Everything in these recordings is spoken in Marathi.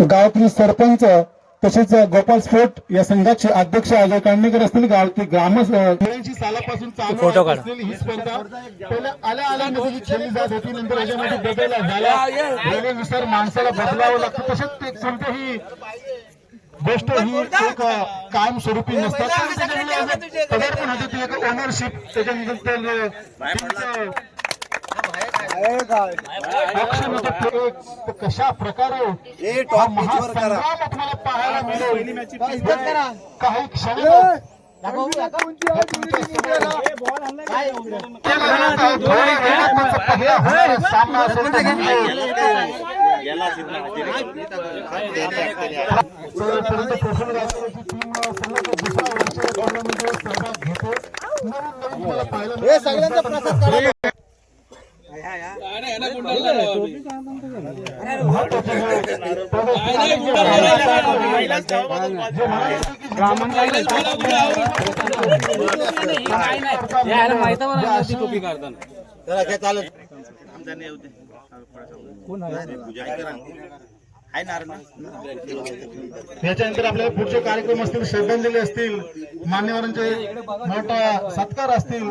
गावातील सरपंच तसेच गोपाल स्फोट या संघाचे अध्यक्ष अजय कांडेकर असतील. गावातील ग्राम खेळांची सालापासून चालू. असलेली ही स्पर्धा पहिल्या आल्या आल्या मध्ये खेळली जात होती. नंतर याच्यामध्ये बदल झाला वेळेनुसार माणसाला बदलावं लागतं. तसेच ते कोणत्याही गोष्ट ही एक कायमस्वरूपी नसतात. पदार्पण होते ती एक ओनरशिप त्याच्यानंतर कशा प्रकारे हा महासंग्राम तुम्हाला पाहायला मिळेल काही क्षण सामना असेल तर जोपर्यंत याच्यानंतर आपल्याला पुढचे कार्यक्रम असतील श्रद्धांजली असतील मान्यवरांचे मोठा सत्कार असतील.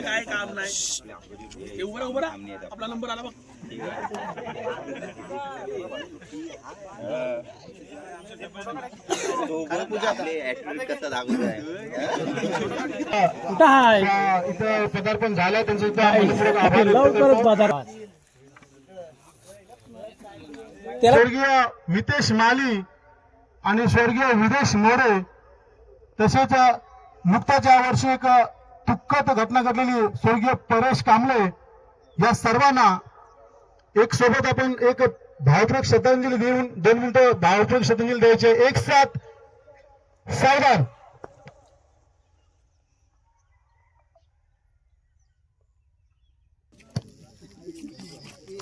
काय काम नाही उभं उभं आपला नंबर आला बघ कुठं आहे इथं पदार्पण झालं त्यांचं लवकरच बाज़ार. स्वर्गीय मितेश माली आणि स्वर्गीय विदेश मोरे तसेच नुकताच या वर्षी एक दुःखद घटना घडलेली स्वर्गीय परेश कांबळे या सर्वांना एक सोबत आपण एक भावपूर्वक श्रद्धांजली देऊन दोन मिनिटं भावपूर्वक श्रद्धांजली द्यायचे. एक साथ सावधान.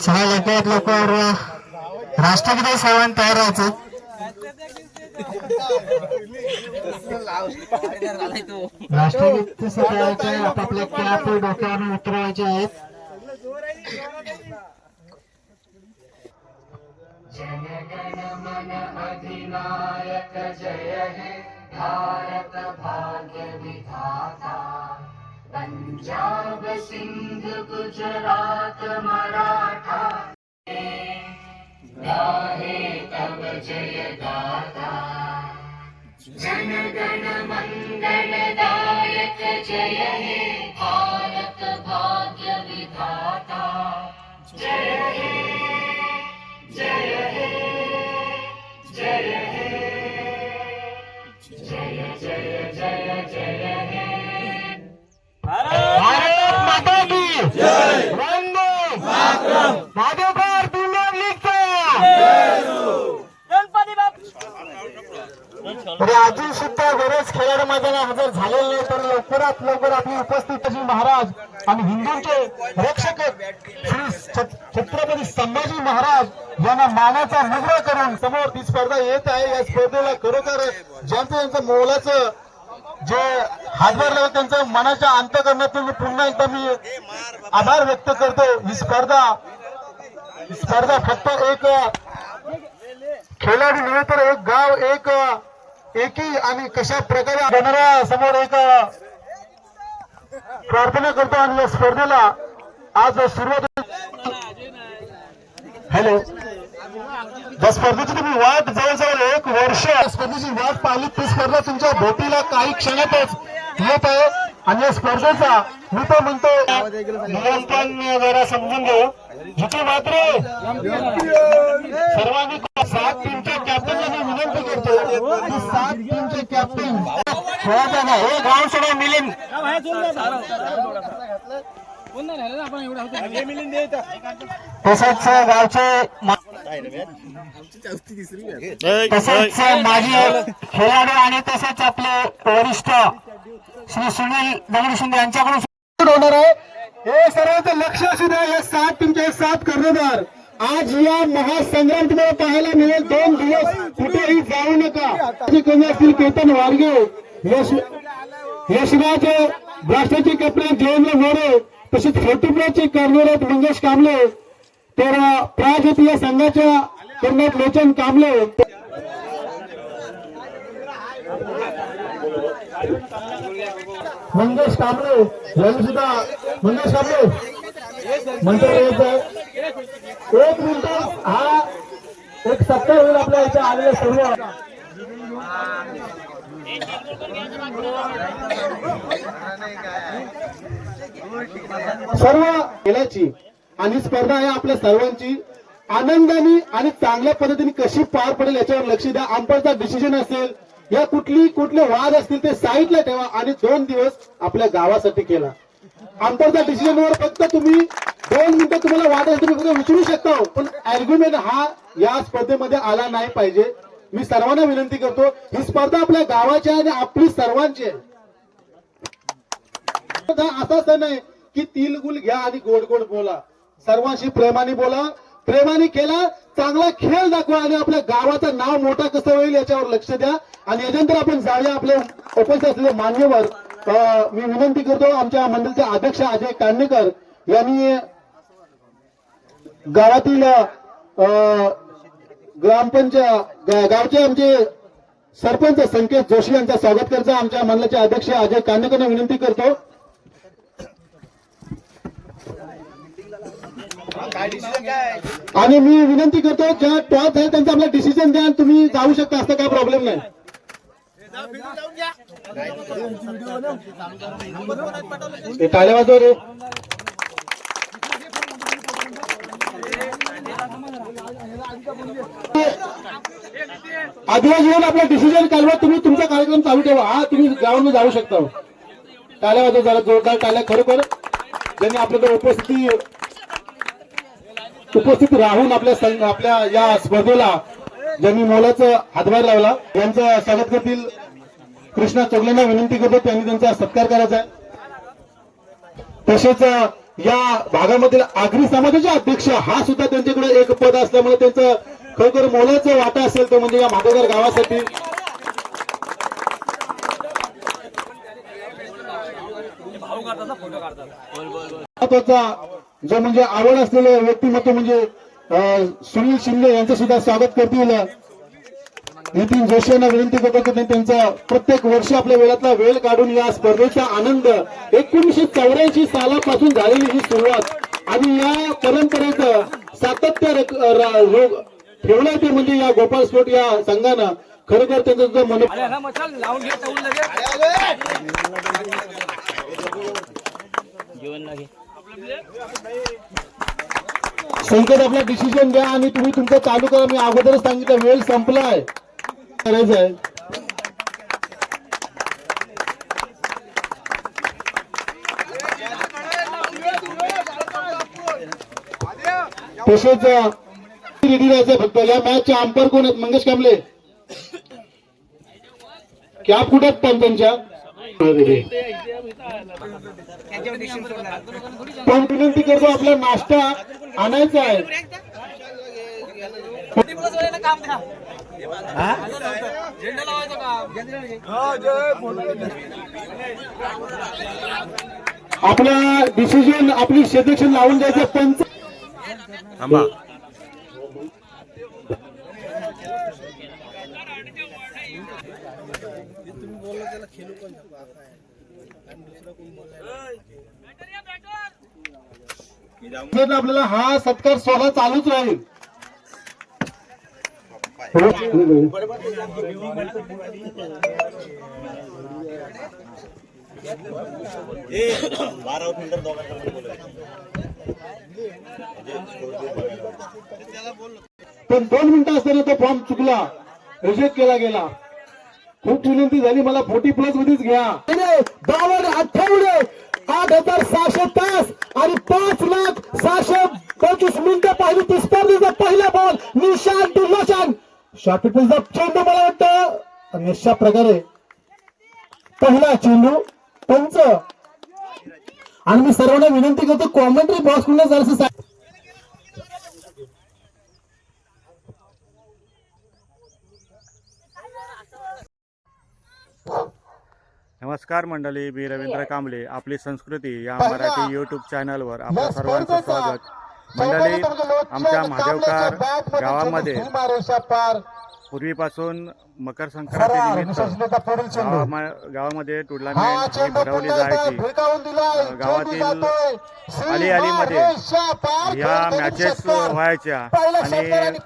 चला लवकरात लवकर राष्ट्रपती सर्वांनी तयार राहायचं. राष्ट्रगीत सगळ्याचे आपापल्या कॅप डोक्यावर उतरवायचे आहेत. भारत माता की वंदे माधवकर प्रीमियर लीगचा तरी म्हणजे अजून सुद्धा बरेच खेळाडू मैदानात हजर झालेले नाही तर लवकरात लवकर आपली उपस्थिती महाराज आणि हिंदूंचे रक्षक श्री छत्रपती संभाजी महाराज यांना मानाचा मुद्रा करून समोर ती स्पर्धा येत आहे. या स्पर्धेला खरोखर ज्यांचं यांचं मोलाचं जे हातभार त्यांचं मनाच्या अंतकरणातून पुन्हा एकदा मी आभार व्यक्त करतो. ही स्पर्धा स्पर्धा फक्त एक खेळाडू नव्हे तर एक गाव एक एकी आणि कशा प्रकारे गणरा समोर एक प्रार्थना करतो आणि या स्पर्धेला आज सुरुवात हॅलो. या स्पर्धेची तुम्ही वाट जवळजवळ एक वर्ष स्पर्धेची वाट पाहिली ती स्पर्धा तुमच्या भेटीला काही क्षणातच येत आहे. आणि या स्पर्धेचा मी तर म्हणतो नियंत्रण जरा समजून घेऊ. जिथे मात्र सर्वांनी सात टीमच्या कॅप्टनला मी विनंती करतो की सात टीमचे कॅप्टन खेळाचा ना हे गाव सगळं मिलिंद. तसंच गावचे तसेच माजी खेळाडू आणि तसेच आपले वरिष्ठ श्री सुनील दगडी शिंदे यांच्याकडून होणार आहे. हे सर्वांचं लक्ष असू द्या हे सात तुमचे सात कर्णधार. आज या महासंग्राम तुम्हाला पाहायला मिळेल दोन दिवस. कुठेही जाऊ नका. कोणी असतील केतन वारगे यश यशराज ब्लास्टरचे कॅप्टन जयेंद्र मोरे तसेच फोटोप्रोचे कर्णधार मंगेश कांबळे तर प्राजत या संघाच्या कर्णधार लोचन कांबळे. मंगेश कांबळे यांनी सुद्धा मंगेश कांबळे मंत्र एक मिनिट हा एक सत्तर होईल आपल्या इथे आलेले सर्व. सर्व खेळाची आणि स्पर्धा आहे आपल्या सर्वांची. आनंदाने आणि चांगल्या पद्धतीने कशी पार पडेल याच्यावर लक्ष द्या. अंपायरचा डिसिजन असेल या कुठली कुठले वाद असतील ते साईडला ठेवा आणि दोन दिवस आपल्या गावासाठी केला अंपायरचा डिसिजनवर फक्त तुम्ही दोन मिनिटं तुम्हाला वाद असेल तुम्ही फक्त विचारू शकता हो. पण आर्ग्युमेंट हा या स्पर्धेमध्ये आला नाही पाहिजे. मी सर्वांना विनंती करतो ही स्पर्धा आपल्या गावाची आहे आणि आपली सर्वांची आहे. हा असा सण आहे की तिलगुल घ्या आणि गोड गोड बोला. सर्वांशी प्रेमाने बोला प्रेमाने केला चांगला खेळ दाखवा आणि आपल्या गावाचं नाव मोठा कसं होईल याच्यावर लक्ष द्या. आणि याच्यानंतर आपण जाऊया आपले उपस्थित असलेले मान्यवर मी विनंती करतो आमच्या मंडळचे अध्यक्ष अजय कांडेकर यांनी गावातील अं, ग्रामपंचायत गावचे आमचे सरपंच संकेत जोशी यांचा स्वागत करतो. आमच्या मंडळाचे अध्यक्ष अजय कांडेकरना विनंती करतो. आणि मी विनंती करतो ज्या टॉप आहे त्यांचा आपला डिसिजन द्या तुम्ही जाऊ शकता असं काय प्रॉब्लेम नाही. ते टाळ्या वाजव रे आदिवासी येऊन आपला डिसिजन कालवा तुम्ही तुमचा कार्यक्रम चालू ठेवा. हा तुम्ही ग्राउंड जाऊ शकता. टाळ्या वाजव जरा जोरदार टाळ्या खरोखर. ज्यांनी आपल्याकडे उपस्थिती उपस्थित राहून आपल्या आपल्या या स्पर्धेला ज्यांनी मोलाचं हातभार लावला यांचं स्वागत करतील. कृष्णा चोगलेंना विनंती करतो त्यांनी त्यांचा सत्कार करायचा आहे. तसेच या भागामधील आगरी समाजाचे अध्यक्ष हा सुद्धा त्यांच्याकडे एक पद असल्यामुळे त्यांचं खरोखर मोलाचं वाटा असेल तो म्हणजे या माधवगार गावासाठी. महत्त्वाचा जो म्हणजे आवड असलेलं व्यक्तिमत्व म्हणजे सुनील शिंदे यांचं सुद्धा स्वागत करतील. नितीन जोशी यांना विनंती करतो की त्यांनी त्यांचा प्रत्येक वर्षी आपल्या वेळातला वेळ काढून या स्पर्धेचा आनंद एकोणीसशे चौऱ्याऐंशी सालापासून झालेली ही सुरुवात आणि या परंपरेचं सातत्य ठेवलं ते म्हणजे या गोपाळ स्पोर्ट या संघानं खरोखर त्यांचं जो मन संकट आपला डिसिजन द्या आणि तुम्ही तुमचं चालू करा मी अगोदरच सांगितलं वेळ संपलाय. करायचं आहे. तसेच रेडी राहायचं फक्त या मॅचचे अंपायर कोण आहेत? मंगेश कांबले कॅप कुठे पण त्यांच्या? पण विनंती करतो आपला नाश्ता आणायचा आहे. आपला डिसिजन आपली सेलेक्शन लावून द्यायचं पंच थांबा. आपल्याला हा सत्कार सोहळा चालूच राहील. पण दोन मिनिटं असताना तो फॉर्म चुकला. रिजेक्ट केला गेला. खूप विनंती झाली. मला फोर्टी प्लस मध्येच घ्या. बावन अठ्ठावडे आठ हजार सहाशे तास आणि पाच लाख सहाशे पंचवीस मिनिटं पाहिली. ती स्पर्धेचा पहिला बॉल मी शॉर्ट पिटचा चेंडू मला वाटतं. आणि अशा प्रकारे पहिला चेंडू पंच. आणि मी सर्वांना विनंती करतो कॉमेंट्री बॉक्स जरासं सा- नमस्कार मंडळी मी रवींद्र कांबळे. आपली संस्कृती या मराठी युट्यूब चॅनलवर आपल्या सर्वांचं स्वागत. मंडळी आमच्या महादेवकार गावामध्ये पूर्वीपासून मकर संक्रांतीनिमित्त गावामध्ये टुर्नामेंट ही भरवली जायची गावातील. आली आलीमध्ये ह्या मॅचेस. व्हायच्या आणि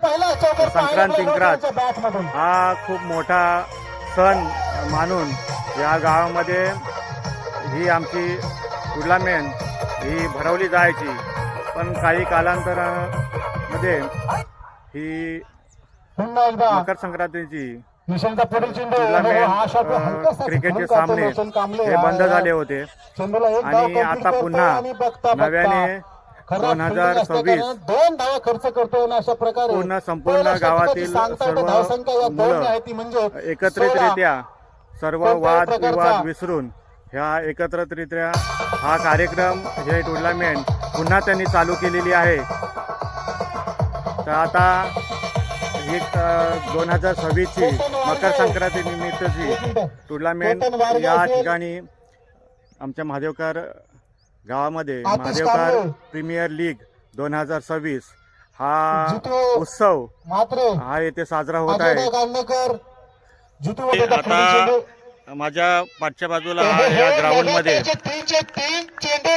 संक्रांत. हा खूप मोठा सण मानून या गावामध्ये ही आमची टुर्नामेंट ही भरवली जायची पण काही कालांतरामध्ये ही मकर संक्रांतीची क्रिकेटचे सामने हे बंद झाले होते. आणि आता पुन्हा नव्याने 2026 fielding असल्याकारणानं दोन धावा खर्च करतोय आणि अशा प्रकारे. पूर्ण संपूर्ण गावातील सर्व दोन म्हणजे एकत्रितरित्या सर्व वाद विवाद विसरून ह्या एकत्रितरित्या हा कार्यक्रम हे टुर्नामेंट पुन्हा त्यांनी चालू केलेली आहे. तर आता ही दोन हजार सव्वीसची मकर संक्रांती निमित्तची टुर्नामेंट या ठिकाणी आमच्या महादेवकर गावामध्ये महादेवकर. प्रीमियर लीग दोन हजार सव्वीस हा उत्सव मात्र. हा येथे साजरा होत आहे. आता माझ्या पाठच्या बाजूला या ग्राउंडमध्ये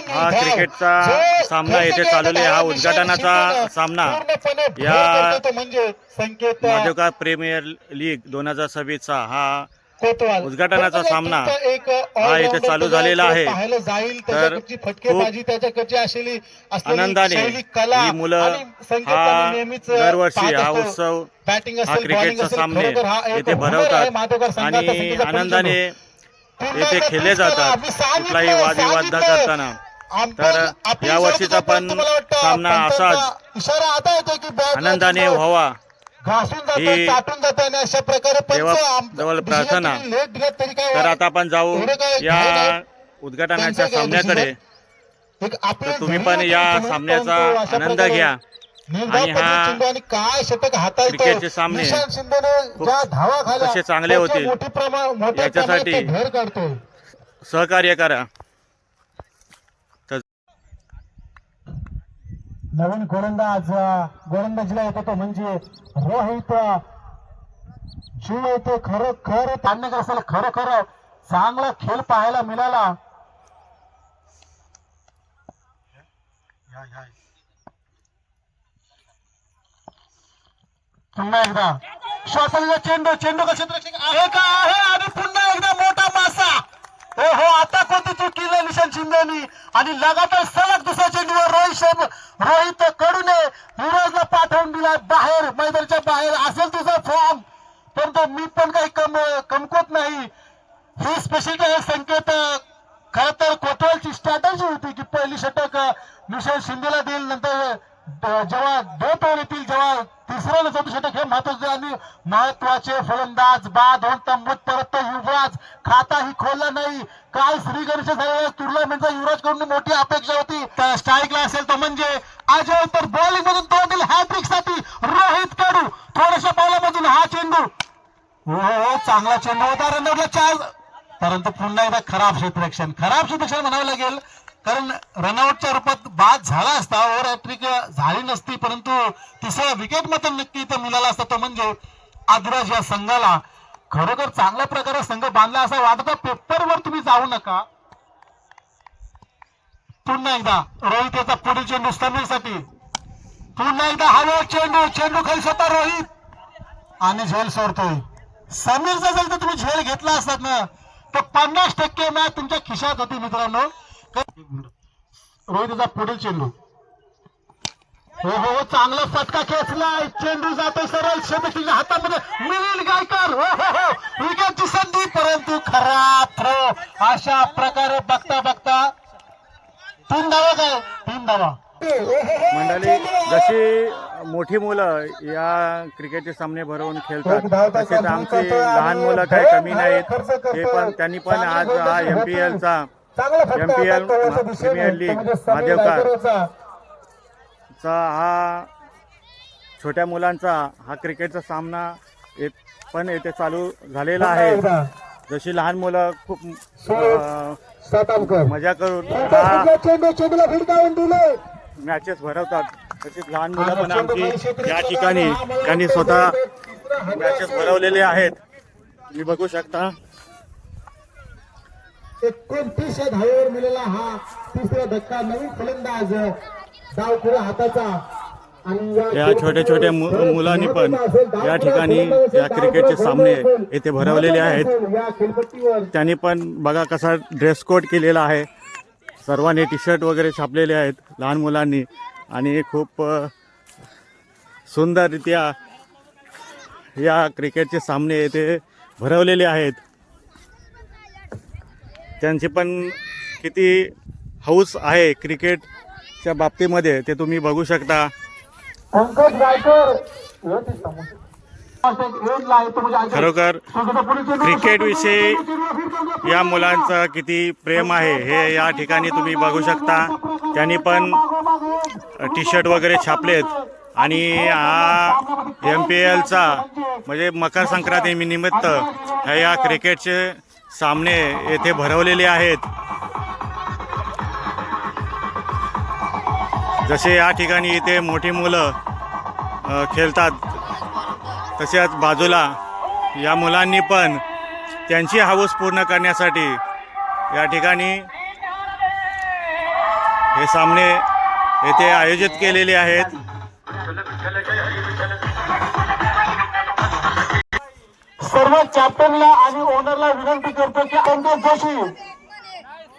हा क्रिकेटचा सामना येथे चाललेला आहे. हा उद्घाटनाचा सामना या माधवका प्रीमियर लीग दोन हजार सव्वीसचा हा कोतवाल उद्घाटनाचा सामना एक हा इथे चालू झालेला आहे. पाहायला जाईल तर फटकेबाजी त्याच्याकडची असलेली आनंदाने कला मुलं हा दरवर्षी हा. उत्सव बॅटिंग हा क्रिकेटचा सामने येथे भरवतात. आणि आनंदाने येथे खेळले. जातात कुठलाही वादविवाद न. करताना तर या वर्षीचा पण सामना असाच आनंदाने व्हावा ही जवळ प्रार्थना. तरी आता आपण जाऊ या. उद्घाटनाच्या सामन्याकडे. तर तुम्ही पण या सामन्याचा आनंद घ्या. आणि हा क्रिकेटचे सामने कसे चांगले होतील. याच्यासाठी सहकार्य करा. नवीन गोलंदाज गोलंदाजीला येतो तो म्हणजे रोहित जीव जो येतो खरं खरं तांडणकर असेल खरं खरं चांगला खेळ पाहायला मिळाला. पुन्हा एकदा. श्वासाचा चेंडू चेंडू क्षेत्ररक्षक आहे का? आहे आणि पुन्हा हो हो आता कोणती चूक केली निशान शिंदेनी? आणि लगातार सलग दुसऱ्या चेंडूवर रोहित शर्मा रोहित कडूने युवराजला पाठवून दिला बाहेर मैदानाच्या बाहेर. असेल तुझा फॉर्म परंतु मी पण काही कम कमकवत नाही. ही स्पेशलिटी आहे संकेत. खर तर कोतवालची स्ट्रॅटर्जी होती की पहिली षटक निशांत शिंदेला देईल नंतर जेव्हा दोन ओव्हर येतील जेव्हा तिसरं आणि चौथं षटक हे महत्त्वाचे आणि महत्त्वाचे फलंदाज बाद होऊन परत युवराज. खाता ही खोलला नाही. काल श्रीगणेश झालेल्या टुर्नामेंटचा युवराजकडून मोठी अपेक्षा होती. स्ट्राईकला असेल तो म्हणजे अजय तर बॉलिंग मधून तोंडील हॅट्रिकसाठी. रोहित कडू थोड्याशा बॉलामधून हा चेंडू. हो, हो चांगला चेंडू होता रनआउटला चार परंतु पुन्हा एकदा खराब क्षेत्रक्षण खराब क्षेत्रक्षण म्हणावं लागेल. कारण रनआउटच्या रूपात बाद झाला असता ओव्हर हॅट्रिक झाली नसती परंतु तिसरा विकेट मात्र नक्की इथं मिळाला असता तो म्हणजे आदिराज या संघाला. खरोखर चांगल्या प्रकारे संघ बांधला असा वाटत पेपरवर तुम्ही जाऊ नका. पुन्हा एकदा रोहित याचा पुढील चेंडू साठी पुन्हा एकदा हवा चेंडू चेंडू खाली स्वतः रोहित. आणि झेल सोडतोय. समीरचा जर तुम्ही झेल घेतला असतात ना तर पन्नास टक्के मॅच तुमच्या खिशात होती मित्रांनो. रोहितचा पुढील चेंडू. हो हो हो, चांगला फटका खेचलाय चेंडू जातोय सरळ. शेबटीच्या हातामध्ये मिळेल गायकर. हो हो हो. विकेटची संधी परंतु खराब थ्रो. अशा प्रकारे बघता बघता तीन धावा काय तीन धावा मंडळी जशी मोठी मुलं या क्रिकेटचे सामने भरवून खेळतात तसेच आमची लहान मुलं काही कमी नाहीत. ते पण त्यांनी पण आज हा एम पी एलचा चा हा छोट्या मुलांचा हा क्रिकेटचा सामना येत पण येथे चालू झालेला आहे. जशी लहान मुलं खूप मजा करून हा मॅचेस भरवतात. तसेच लहान मुलं पण आमची या ठिकाणी त्यांनी स्वतः मॅचेस भरवलेले आहेत. तुम्ही बघू शकता. एकोणतीस या धावेवर मिळाला हा तिसरा धक्का नवीन फलंदाज डाव हाताचा. या छोट्या छोट्या मुलांनी पण या ठिकाणी या क्रिकेटचे सामने येथे भरवलेले आहेत. खेळपट्टीवर. त्यांनी पण बघा कसा ड्रेस कोड केलेला आहे. सर्वांनी टी शर्ट वगैरे छापलेले आहेत लहान मुलांनी. आणि खूप सुंदररित्या या क्रिकेटचे सामने येथे भरवलेले आहेत. त्यांची पण किती हौस आहे क्रिकेटच्या बाबतीमध्ये ते तुम्ही बघू शकता. खरोखर क्रिकेटविषयी या मुलांचं किती प्रेम आहे हे या ठिकाणी तुम्ही बघू शकता. त्यांनी पण टी शर्ट वगैरे छापलेत. आणि हा एम पी एलचा म्हणजे मकर संक्रांती निमित्त ह्या या क्रिकेटचे सामने येथे भरवलेले आहेत. जसे या ठिकाणी इथे मोठी मुलं खेळतात तसेच बाजूला या मुलांनी पण त्यांची हाऊस पूर्ण करण्यासाठी या ठिकाणी हे सामने येथे आयोजित केलेले आहेत. सर्व कॅप्टनला आणि ओनरला विनंती करतो की अंकित जोशी.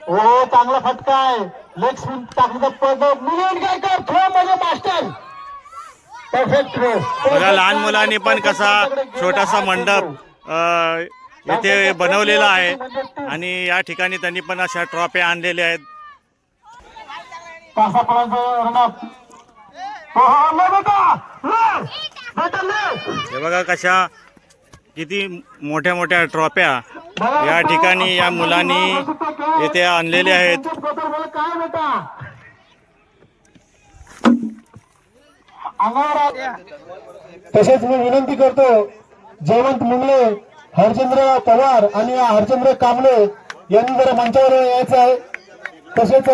हो चांगला फटका आहे. लेग स्पिन टाकण्याचा पद मिलियन गायकर थ्रो म्हणजे मास्टर. परफेक्ट थ्रो लहान मुलांनी पण कसा छोटासा मंडप येथे बनवलेला आहे. आणि या ठिकाणी त्यांनी पण अशा ट्रॉफ्या आणलेल्या आहेत. हो हो हे बघा कशा किती मोठ्या मोठ्या ट्रॉफ्या या ठिकाणी या मुलांनी येथे आणलेल्या आहेत. तसेच मी विनंती करतो जयवंत मुंगले हरचंद्र पवार आणि हरचंद्र कांबळे यांनी जरा मंचावर यायचं आहे. तसेच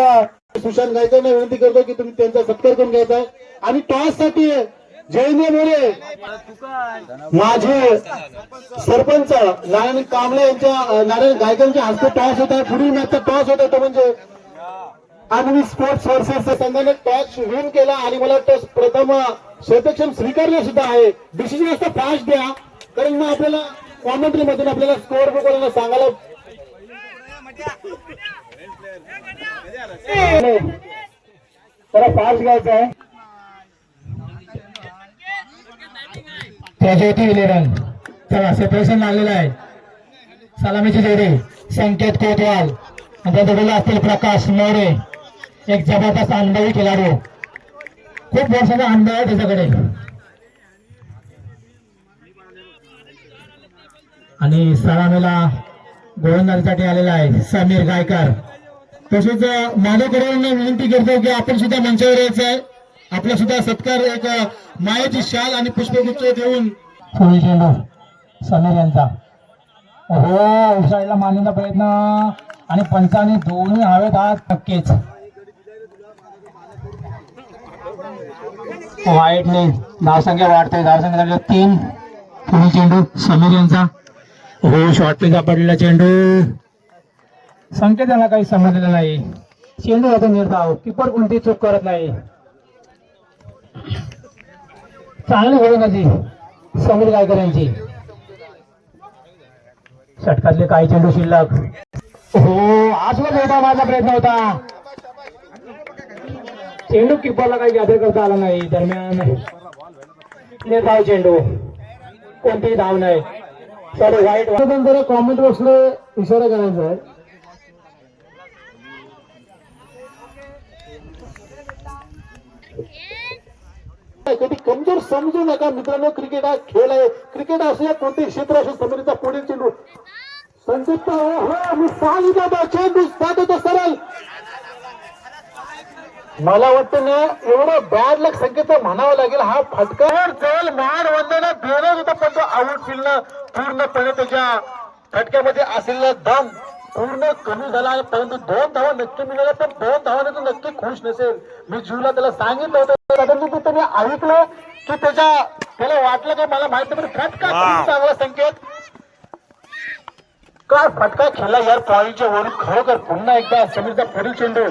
सुशांत गायकवाडना विनंती करतो की तुम्ही त्यांचा सत्कार करून घ्यायचा आहे. आणि टॉससाठी जयंत मोरे. माझे सरपंच नारायण कांबळे यांच्या नारायण गायकवाडच्या हस्ते टॉस होत आहे. पुढील मॅचचा टॉस होत तो म्हणजे आणि स्पोर्ट्स वर्सेस संघाने टॉस विन केला आणि मला टॉस प्रथम स्वतक्षम स्वीकारला सुद्धा आहे. डिसिजन असतं फास्ट द्या. कारण मग आपल्याला कॉमेंट्री मधून आपल्याला स्कोअर बुक सांगायला जरा फास्ट घ्यायचं आहे. प्रज्योती इलेव्हन चला सेपरेशन आलेलं आहे. सलामीची जोडी संकेत कोतवाल. आणि त्या जोडीला असतील प्रकाश मोरे. एक जबरदस्त अनुभवी खेळाडू. खूप वर्षाचा अनुभव आहे त्याच्याकडे. आणि सलामीला गोलंदाजीसाठी आलेला आहे समीर गायकर. तसेच माधवकरांना विनंती करतो की आपण सुद्धा मंचावर यायचं आहे. आपला सुद्धा सत्कार एक मायाची शाल आणि पुष्पगुच्छ देऊन. फुल चेंडू समीर यांचा. हो उसायला मारण्याचा प्रयत्न. आणि पंचाने दोन्ही हवेत हात नक्कीच नाही. धावसंख्या वाढते. धावसंख्या झाली तीन. पुढे चेंडू समीर यांचा. हो शॉर्ट पिचा पडलेला चेंडू संकेत यांना काही समजलेलं नाही. चेंडू होतो निर्धाव. किपर कोणती चूक करत नाही. चांगली गोलंदाजी समीर गायकर यांची. षटकातले काही चेंडू शिल्लक. हो आजवर होता माझा प्रयत्न होता. चेंडू किपरला काही गॅदर करता आला नाही. दरम्यान निर्धाव चेंडू. कोणतीही धाव नाही. सर वाईट जरा कॉमेंट बॉक्सला इशारा करायचा आहे. कधी कमजोर समजू नका. मित्रांनो क्रिकेट हा खेळ आहे. क्रिकेट असू या कोणतेही क्षेत्र असो समितीचा पुढील चेंडू. संयुक्त हो, मी सांगितलं होतं. चेंडू साथ होतो सरळ. मला वाटतं ना एवढं बॅड लक संकेत म्हणावं लागेल. हा फटका जवळ मान वंदना देणं होता पण तो आउट फील्डनं पूर्णपणे त्याच्या फटक्यामध्ये असलेला दम पूर्ण कमी झाला आहे परंतु दोन धावा नक्की मिळाल्या पण दोन धावाने तो नक्की खुश नसेल. मी जीवला त्याला सांगितलं होतं. त्याने ऐकलं की त्याच्या त्याला वाटलं की मला माहिती पण फटका चांगला संकेत. काय फटका खेळला यार पॉईंटच्या वरून खरोखर पुन्हा एकदा समीरचा पुढील चेंडू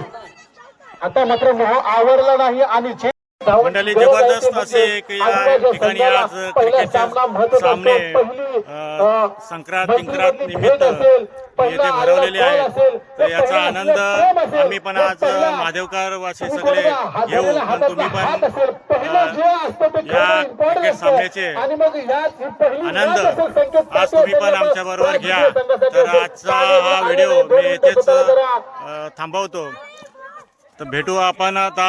आता मात्र मोह आवरला नाही आणि जे मंडळी जबरदस्त असे एक या ठिकाणी आज क्रिकेटचे सामना संक्रांत तिंक्रांत निमित्त येथे भरवलेले बॉल आहे असेल, तर याचा आनंद आम्ही पण आज महादेवकर वासी तुम्ही सगळे घेऊ पण हातातला तुम्ही पण या क्रिकेट. सामन्याचे आणि आनंद आज तुम्ही पण आमच्या बरोबर घ्या तर. आजचा हा व्हिडिओ मी येथेच थांबवतो तर भेटू आपण आता